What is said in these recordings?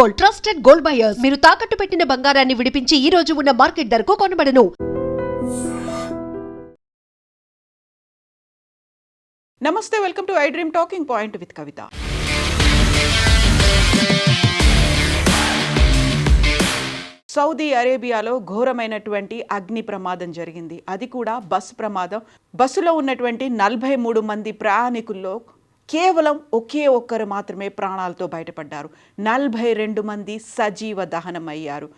Gold trusted gold buyers. మీరు తాకట్టు పెట్టిన బంగారాన్ని విడిపించి ఈ రోజు ఉన్న మార్కెట్ ధరకు కొనబడను. నమస్తే welcome to I dream talking point with Kavitha. Saudi అరేబియాలో ఘోరమైనటువంటి అగ్ని ప్రమాదం జరిగింది. అది కూడా బస్సు ప్రమాదం. బస్సులో ఉన్నటువంటి నలభై మూడు మంది ప్రయాణికుల్లో కేవలం ఒకే ఒక్కరు మాత్రమే ప్రాణాలతో బయటపడ్డారు. నలభై రెండు మంది సజీవ దహనం అయ్యారు.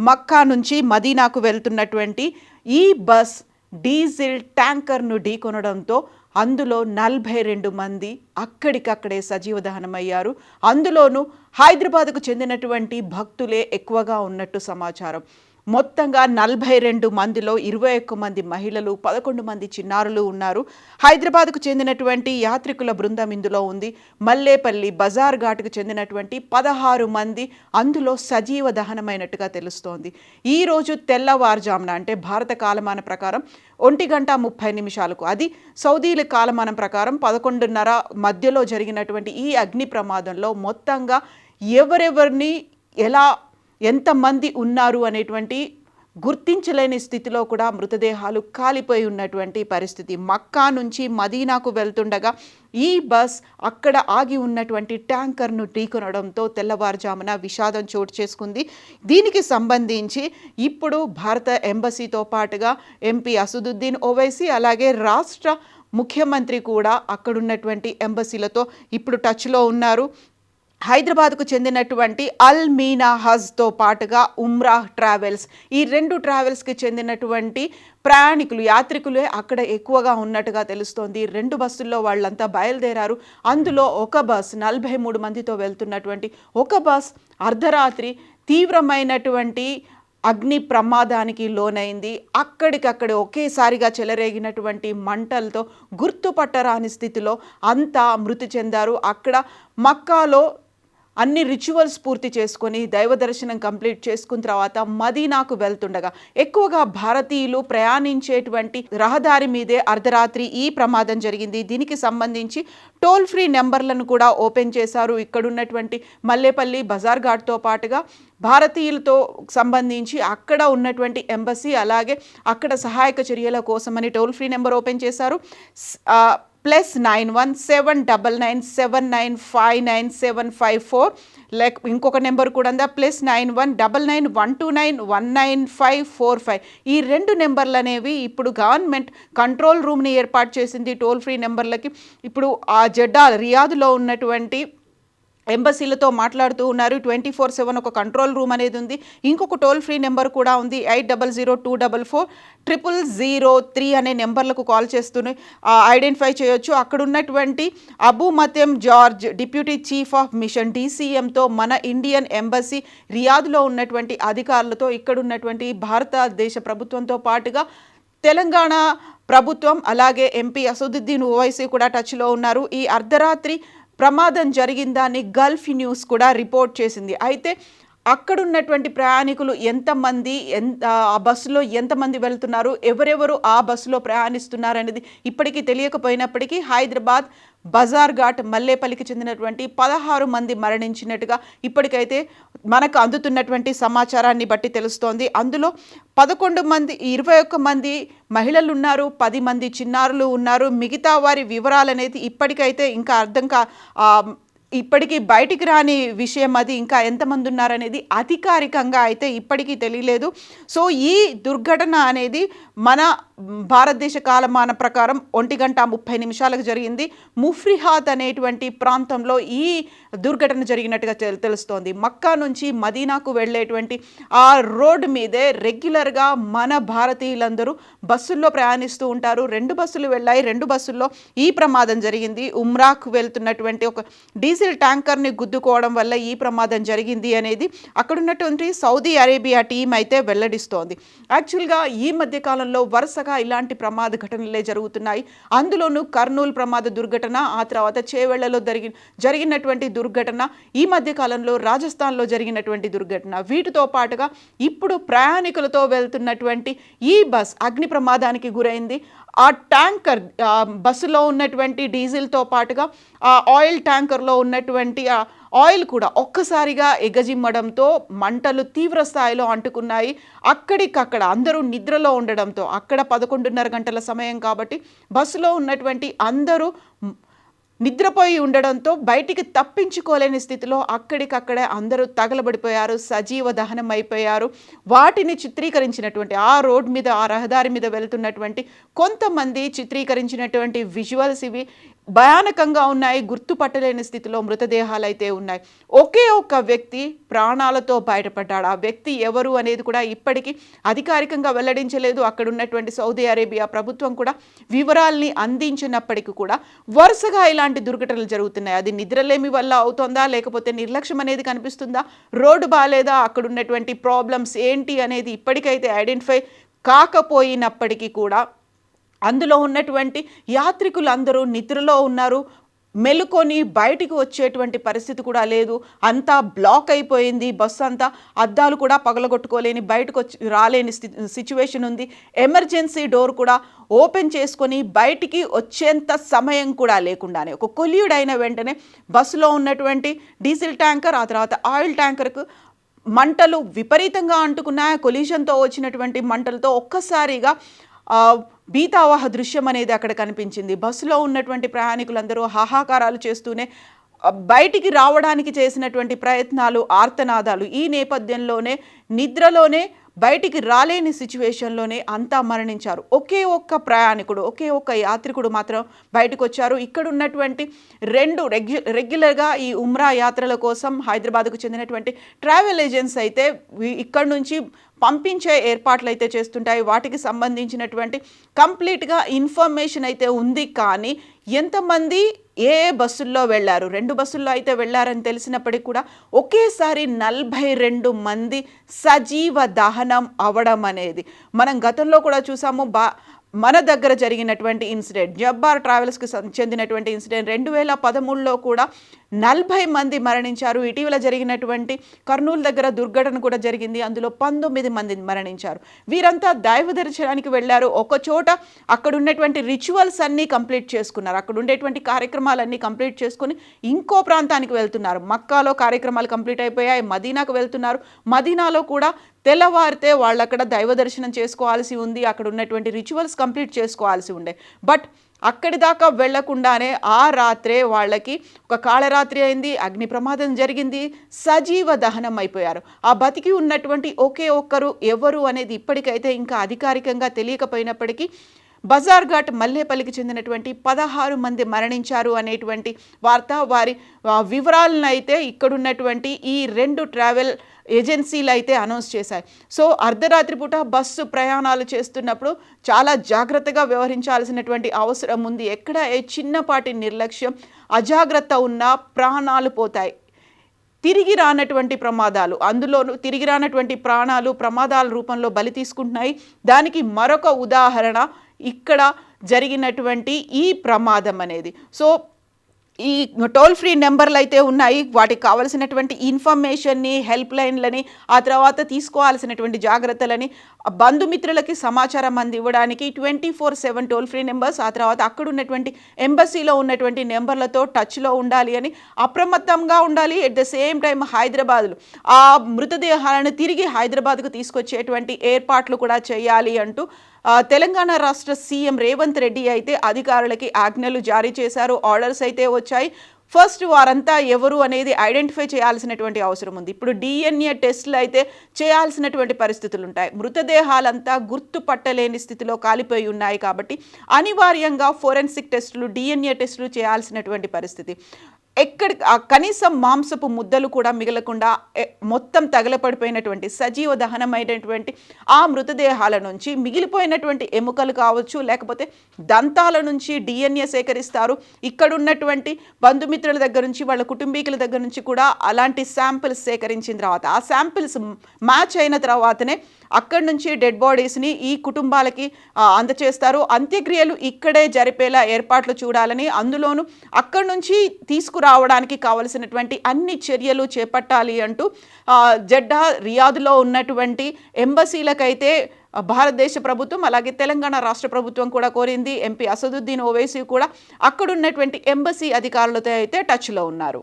మక్కా నుంచి మదీనాకు వెళ్తున్నటువంటి ఈ బస్ డీజిల్ ట్యాంకర్ను ఢీకొనడంతో అందులో నలభై రెండు మంది అక్కడికక్కడే సజీవ దహనమయ్యారు అందులోనూ హైదరాబాద్కు చెందినటువంటి భక్తులే ఎక్కువగా ఉన్నట్టు సమాచారం. మొత్తంగా నలభై రెండు మందిలో ఇరవై ఒక్క మంది మహిళలు పదకొండు మంది చిన్నారులు ఉన్నారు. హైదరాబాద్కు చెందినటువంటి యాత్రికుల బృందం ఇందులో ఉంది. మల్లేపల్లి బజార్ ఘాట్కు చెందినటువంటి పదహారు మంది అందులో సజీవ దహనమైనట్టుగా తెలుస్తోంది. ఈరోజు తెల్లవారుజామున అంటే భారత కాలమాన ప్రకారం ఒంటి గంట ముప్పై నిమిషాలకు అది సౌదీల కాలమానం ప్రకారం పదకొండున్నర మధ్యలో జరిగినటువంటి ఈ అగ్ని ప్రమాదంలో మొత్తంగా ఎవరెవరిని ఎలా ఎంతమంది ఉన్నారు అనేటువంటి గుర్తించలేని స్థితిలో కూడా మృతదేహాలు కాలిపోయి ఉన్నటువంటి పరిస్థితి. మక్కా నుంచి మదీనాకు వెళ్తుండగా ఈ బస్ అక్కడ ఆగి ఉన్నటువంటి ట్యాంకర్ను ఢీకొనడంతో తెల్లవారుజామున విషాదం చోటు చేసుకుంది. దీనికి సంబంధించి ఇప్పుడు భారత ఎంబసీతో పాటుగా ఎంపీ అసదుద్దీన్ ఓవైసీ అలాగే రాష్ట్ర ముఖ్యమంత్రి కూడా అక్కడున్నటువంటి ఎంబసీలతో ఇప్పుడు టచ్లో ఉన్నారు. హైదరాబాద్కు చెందినటువంటి అల్ మీనా హజ్తో పాటుగా ఉమ్రా ట్రావెల్స్. ఈ రెండు ట్రావెల్స్కి చెందినటువంటి ప్రయాణికులు యాత్రికులే అక్కడ ఎక్కువగా ఉన్నట్టుగా తెలుస్తోంది. రెండు బస్సుల్లో వాళ్ళంతా బయలుదేరారు. అందులో ఒక బస్ నలభై మూడు మందితో వెళ్తున్నటువంటి ఒక బస్ అర్ధరాత్రి తీవ్రమైనటువంటి అగ్ని ప్రమాదానికి లోనైంది. అక్కడికక్కడ ఒకేసారిగా చెలరేగినటువంటి మంటలతో గుర్తుపట్టరాని స్థితిలో అంతా మృతి చెందారు. అక్కడ మక్కాలో అన్ని రిచువల్స్ పూర్తి చేసుకొని దైవ దర్శనం కంప్లీట్ చేసుకున్న తర్వాత మదీనాకు వెళ్తుండగా ఎక్కువగా భారతీయులు ప్రయాణించేటువంటి రహదారి మీదే అర్ధరాత్రి ఈ ప్రమాదం జరిగింది. దీనికి సంబంధించి టోల్ ఫ్రీ నెంబర్లను కూడా ఓపెన్ చేశారు. ఇక్కడున్నటువంటి మల్లేపల్లి బజార్ ఘాట్తో పాటుగా భారతీయులతో సంబంధించి అక్కడ ఉన్నటువంటి ఎంబసీ అలాగే అక్కడ సహాయక చర్యల కోసమని టోల్ ఫ్రీ నెంబర్ ఓపెన్ చేశారు. Plus nine one seven double nine seven nine five nine seven five four. Like ఇంకొక నెంబర్ కూడా ఉందా? Plus nine one double nine one two nine one nine five four five. ఈ రెండు నెంబర్లు అనేవి ఇప్పుడు government control రూమ్ని ఏర్పాటు చేసింది టోల్ ఫ్రీ నెంబర్లకి. ఇప్పుడు ఆ జెడ్డా రియాదులో ఉన్నటువంటి ఎంబసీలతో మాట్లాడుతూ ఉన్నారు. ట్వంటీ ఫోర్ సెవెన్ ఒక కంట్రోల్ రూమ్ అనేది ఉంది. ఇంకొక టోల్ ఫ్రీ నెంబర్ కూడా ఉంది. Eight double zero two double four triple zero three అనే నెంబర్లకు కాల్ చేస్తూనే ఐడెంటిఫై చేయొచ్చు. అక్కడ ఉన్నటువంటి Abu Mathen George deputy chief of mission డీసీఎంతో మన ఇండియన్ ఎంబసీ రియాద్లో ఉన్నటువంటి అధికారులతో ఇక్కడ ఉన్నటువంటి భారతదేశ ప్రభుత్వంతో పాటుగా తెలంగాణ ప్రభుత్వం అలాగే ఎంపీ అసదుద్దీన్ ఓవైసీ కూడా టచ్లో ఉన్నారు. ఈ అర్ధరాత్రి ప్రమాదం జరిగిందని గల్ఫ్ న్యూస్ కూడా రిపోర్ట్ చేసింది. అయితే అక్కడున్నటువంటి ప్రయాణికులు ఎంతమంది ఎంత ఆ బస్సులో ఎంతమంది వెళ్తున్నారు ఎవరెవరు ఆ బస్సులో ప్రయాణిస్తున్నారు అనేది ఇప్పటికీ తెలియకపోయినప్పటికీ హైదరాబాద్ బజార్ ఘాట్ మల్లేపల్లికి చెందినటువంటి పదహారు మంది మరణించినట్టుగా ఇప్పటికైతే మనకు అందుతున్నటువంటి సమాచారాన్ని బట్టి తెలుస్తోంది. అందులో పదకొండు మంది ఇరవై ఒక్క మంది మహిళలు ఉన్నారు పది మంది చిన్నారులు ఉన్నారు. మిగతా వారి వివరాలు అనేది ఇప్పటికైతే ఇంకా అర్థం కా ఇప్పటికీ బయటికి రాని విషయం అది. ఇంకా ఎంతమంది ఉన్నారనేది అధికారికంగా అయితే ఇప్పటికీ తెలియలేదు. సో ఈ దుర్ఘటన అనేది మన భారతదేశ కాలమాన ప్రకారం ఒంటి గంట ముప్పై నిమిషాలకు జరిగింది. ముఫ్రిహాత్ అనేటువంటి ప్రాంతంలో ఈ దుర్ఘటన జరిగినట్టుగా తెలుస్తోంది. మక్కా నుంచి మదీనాకు వెళ్ళేటువంటి ఆ రోడ్డు మీదే రెగ్యులర్గా మన భారతీయులందరూ బస్సుల్లో ప్రయాణిస్తూ ఉంటారు. రెండు బస్సులు వెళ్ళాయి. రెండు బస్సుల్లో ఈ ప్రమాదం జరిగింది. ఉమ్రాకు వెళ్తున్నటువంటి ఒక డీజిల్ ట్యాంకర్ని గుద్దుకోవడం వల్ల ఈ ప్రమాదం జరిగింది అనేది అక్కడున్నటువంటి సౌదీ అరేబియా టీం అయితే వెల్లడిస్తోంది. యాక్చువల్గా ఈ మధ్యకాలంలో వరుసగా ఇలాంటి ప్రమాద ఘటనలే జరుగుతున్నాయి. అందులోనూ కర్నూలు ప్రమాద దుర్ఘటన ఆ తర్వాత చేవెళ్ళలో జరిగి జరిగినటువంటి దుర్ఘటన ఈ మధ్యకాలంలో రాజస్థాన్లో జరిగినటువంటి దుర్ఘటన. వీటితో పాటుగా ఇప్పుడు ప్రయాణికులతో వెళ్తున్నటువంటి ఈ బస్ అగ్ని ప్రమాదానికి గురైంది. ఆ ట్యాంకర్ బస్సులో ఉన్నటువంటి డీజిల్తో పాటుగా ఆ ఆయిల్ ట్యాంకర్లో ఉన్నటువంటి ఆయిల్ కూడా ఒక్కసారిగా ఎగజిమ్మడంతో మంటలు తీవ్ర స్థాయిలో అంటుకున్నాయి. అక్కడికక్కడ అందరూ నిద్రలో ఉండడంతో అక్కడ పదకొండున్నర గంటల సమయం కాబట్టి బస్సులో ఉన్నటువంటి అందరూ నిద్రపోయి ఉండడంతో బయటికి తప్పించుకోలేని స్థితిలో అక్కడికక్కడే అందరూ తగలబడిపోయారు సజీవ దహనం అయిపోయారు. వాటిని చిత్రీకరించినటువంటి ఆ రోడ్ మీద ఆ రహదారి మీద వెళ్తున్నటువంటి కొంతమంది చిత్రీకరించినటువంటి విజువల్స్ ఇవి. భయానకంగా ఉన్నాయి గుర్తుపట్టలేని స్థితిలో మృతదేహాలు అయితే ఉన్నాయి. ఒకే ఒక్క వ్యక్తి ప్రాణాలతో బయటపడ్డాడు. ఆ వ్యక్తి ఎవరు అనేది కూడా ఇప్పటికీ అధికారికంగా వెల్లడించలేదు. అక్కడ ఉన్నటువంటి సౌదీ అరేబియా ప్రభుత్వం కూడా వివరాల్ని అందించినప్పటికీ కూడా వరుసగా ఇలాంటి దుర్ఘటనలు జరుగుతున్నాయి. అది నిద్రలేమి వల్ల అవుతుందా లేకపోతే నిర్లక్ష్యం అనేది కనిపిస్తుందా రోడ్డు బాగాలేదా అక్కడ ఉన్నటువంటి ప్రాబ్లమ్స్ ఏంటి అనేది ఇప్పటికైతే ఐడెంటిఫై కాకపోయినప్పటికీ కూడా అందులో ఉన్నటువంటి యాత్రికులు అందరూ నిద్రలో ఉన్నారు. మెలుకొని బయటికి వచ్చేటువంటి పరిస్థితి కూడా లేదు. అంతా బ్లాక్ అయిపోయింది. బస్సు అంతా అద్దాలు కూడా పగలగొట్టుకోలేని బయటకు వచ్చి రాలేని సిచ్యువేషన్ ఉంది. ఎమర్జెన్సీ డోర్ కూడా ఓపెన్ చేసుకొని బయటికి వచ్చేంత సమయం కూడా లేకుండానే ఒక కొలియుడైన వెంటనే బస్సులో ఉన్నటువంటి డీజిల్ ట్యాంకర్ ఆ తర్వాత ఆయిల్ ట్యాంకర్కు మంటలు విపరీతంగా అంటుకున్నాయి. కొలిషన్తో వచ్చినటువంటి మంటలతో ఒక్కసారిగా బీతావహ భీతావహ దృశ్యం అనేది అక్కడ కనిపించింది. బస్సులో ఉన్నటువంటి ప్రయాణికులందరూ హాహాకారాలు చేస్తూనే బయటికి రావడానికి చేసినటువంటి ప్రయత్నాలు ఆర్తనాదాలు ఈ నేపథ్యంలోనే నిద్రలోనే బయటికి రాలేని సిచ్యువేషన్లోనే అంతా మరణించారు. ఒకే ఒక్క ప్రయాణికుడు ఒకే ఒక్క యాత్రికుడు మాత్రం బయటకు వచ్చారు ఇక్కడ ఉన్నటువంటి రెండు రెగ్యు రెగ్యులర్గా ఈ ఉమ్రా యాత్రల కోసం హైదరాబాద్కు చెందినటువంటి ట్రావెల్ ఏజెన్సీ అయితే ఇక్కడ నుంచి పంపించే ఏర్పాట్లు అయితే చేస్తుంటాయి. వాటికి సంబంధించినటువంటి కంప్లీట్గా ఇన్ఫర్మేషన్ అయితే ఉంది. కానీ ఎంతమంది ఏ బస్సుల్లో వెళ్ళారు? రెండు బస్సుల్లో అయితే వెళ్ళారని తెలిసినప్పటికీ కూడా ఒకేసారి నలభై రెండు మంది సజీవ దహనం అవడం అనేది మనం గతంలో కూడా చూసాము. బా మన దగ్గర జరిగినటువంటి ఇన్సిడెంట్ జబ్బార్ ట్రావెల్స్కి చెందినటువంటి ఇన్సిడెంట్ రెండు వేల పదమూడులో కూడా నలభై మంది మరణించారు. ఇటీవల జరిగినటువంటి కర్నూలు దగ్గర దుర్ఘటన కూడా జరిగింది. అందులో పంతొమ్మిది మంది మరణించారు. వీరంతా దైవ దర్శనానికి వెళ్ళారు. ఒక చోట అక్కడ ఉన్నటువంటి రిచువల్స్ అన్నీ కంప్లీట్ చేసుకున్నారు. అక్కడ ఉండేటువంటి కార్యక్రమాలన్నీ కంప్లీట్ చేసుకుని ఇంకో ప్రాంతానికి వెళ్తున్నారు. మక్కాలో కార్యక్రమాలు కంప్లీట్ అయిపోయాయి. మదీనాకు వెళ్తున్నారు. మదీనాలో కూడా తెల్లవారితే వాళ్ళు అక్కడ దైవ దర్శనం చేసుకోవాల్సి ఉంది అక్కడ ఉన్నటువంటి రిచువల్స్ కంప్లీట్ చేసుకోవాల్సి ఉండే. బట్ అక్కడి దాకా వెళ్ళకుండానే ఆ రాత్రే వాళ్ళకి ఒక కాళరాత్రి అయింది అగ్ని ప్రమాదం జరిగింది సజీవ దహనం అయిపోయారు. ఆ బతికి ఉన్నటువంటి ఒకే ఒక్కరు ఎవరు అనేది ఇప్పటికైతే ఇంకా అధికారికంగా తెలియకపోయినప్పటికీ బజార్ఘాట్ మల్లేపల్లికి చెందినటువంటి పదహారు మంది మరణించారు అనేటువంటి వార్త వారి వివరాలను అయితే ఇక్కడున్నటువంటి ఈ రెండు ట్రావెల్ ఏజెన్సీలు అయితే అనౌన్స్ చేశాయి. సో అర్ధరాత్రి పూట బస్సు ప్రయాణాలు చేస్తున్నప్పుడు చాలా జాగ్రత్తగా వ్యవహరించాల్సినటువంటి అవసరం ఉంది. ఎక్కడ ఏ చిన్నపాటి నిర్లక్ష్యం అజాగ్రత్త ఉన్నా ప్రాణాలు పోతాయి. తిరిగి రానటువంటి ప్రమాదాలు అందులోనూ తిరిగి రానటువంటి ప్రాణాలు ప్రమాదాల రూపంలో బలి తీసుకుంటున్నాయి. దానికి మరొక ఉదాహరణ ఇక్కడ జరిగినటువంటి ఈ ప్రమాదం అనేది. సో ఈ టోల్ ఫ్రీ నెంబర్లు అయితే ఉన్నాయి. వాటికి కావలసినటువంటి ఇన్ఫర్మేషన్ని హెల్ప్ లైన్లని ఆ తర్వాత తీసుకోవాల్సినటువంటి జాగ్రత్తలని బంధుమిత్రులకి సమాచారం అందివ్వడానికి twenty four seven toll free numbers ఆ తర్వాత అక్కడ ఉన్నటువంటి ఎంబసీలో ఉన్నటువంటి నెంబర్లతో టచ్లో ఉండాలి అని అప్రమత్తంగా ఉండాలి. ఎట్ ద సేమ్ టైం హైదరాబాద్లో ఆ మృతదేహాలను తిరిగి హైదరాబాద్కు తీసుకొచ్చేటువంటి ఏర్పాట్లు కూడా చేయాలి అంటూ తెలంగాణ రాష్ట్ర సీఎం రేవంత్ రెడ్డి అయితే అధికారులకి ఆజ్ఞలు జారీ చేశారు. ఆర్డర్స్ అయితే వచ్చాయి. ఫస్ట్ వారంతా ఎవరు అనేది ఐడెంటిఫై చేయాల్సినటువంటి అవసరం ఉంది. ఇప్పుడు డిఎన్ఏ టెస్టులు అయితే చేయాల్సినటువంటి పరిస్థితులు ఉంటాయి మృతదేహాలంతా గుర్తుపట్టలేని స్థితిలో కాలిపోయి ఉన్నాయి కాబట్టి అనివార్యంగా ఫోరెన్సిక్ టెస్టులు డిఎన్ఏ టెస్టులు చేయాల్సినటువంటి పరిస్థితి. ఎక్కడి కనీసం మాంసపు ముద్దలు కూడా మిగలకుండా మొత్తం తగలపడిపోయినటువంటి సజీవ దహనమైనటువంటి ఆ మృతదేహాల నుంచి మిగిలిపోయినటువంటి ఎముకలు కావచ్చు లేకపోతే దంతాల నుంచి డిఎన్ఏ సేకరిస్తారు. ఇక్కడున్నటువంటి బంధుమిత్రుల దగ్గర నుంచి వాళ్ళ కుటుంబీకుల దగ్గర నుంచి కూడా అలాంటి శాంపిల్స్ సేకరించిన తర్వాత ఆ శాంపిల్స్ మ్యాచ్ అయిన తర్వాతనే అక్కడి నుంచి డెడ్ బాడీస్ని ఈ కుటుంబాలకి అందచేస్తారు. అంత్యక్రియలు ఇక్కడే జరిపేలా ఏర్పాట్లు చూడాలని అందులోనూ అక్కడి నుంచి తీసుకురా రావడానికి కావలసినటువంటి అన్ని చర్యలు చేపట్టాలి అంటూ జెడ్డా రియాద్లో ఉన్నటువంటి ఎంబసీలకైతే భారతదేశ ప్రభుత్వం అలాగే తెలంగాణ రాష్ట్ర ప్రభుత్వం కూడా కోరింది. ఎంపీ అసదుద్దీన్ ఓవైసీ కూడా అక్కడున్నటువంటి ఎంబసీ అధికారులతో అయితే టచ్లో ఉన్నారు.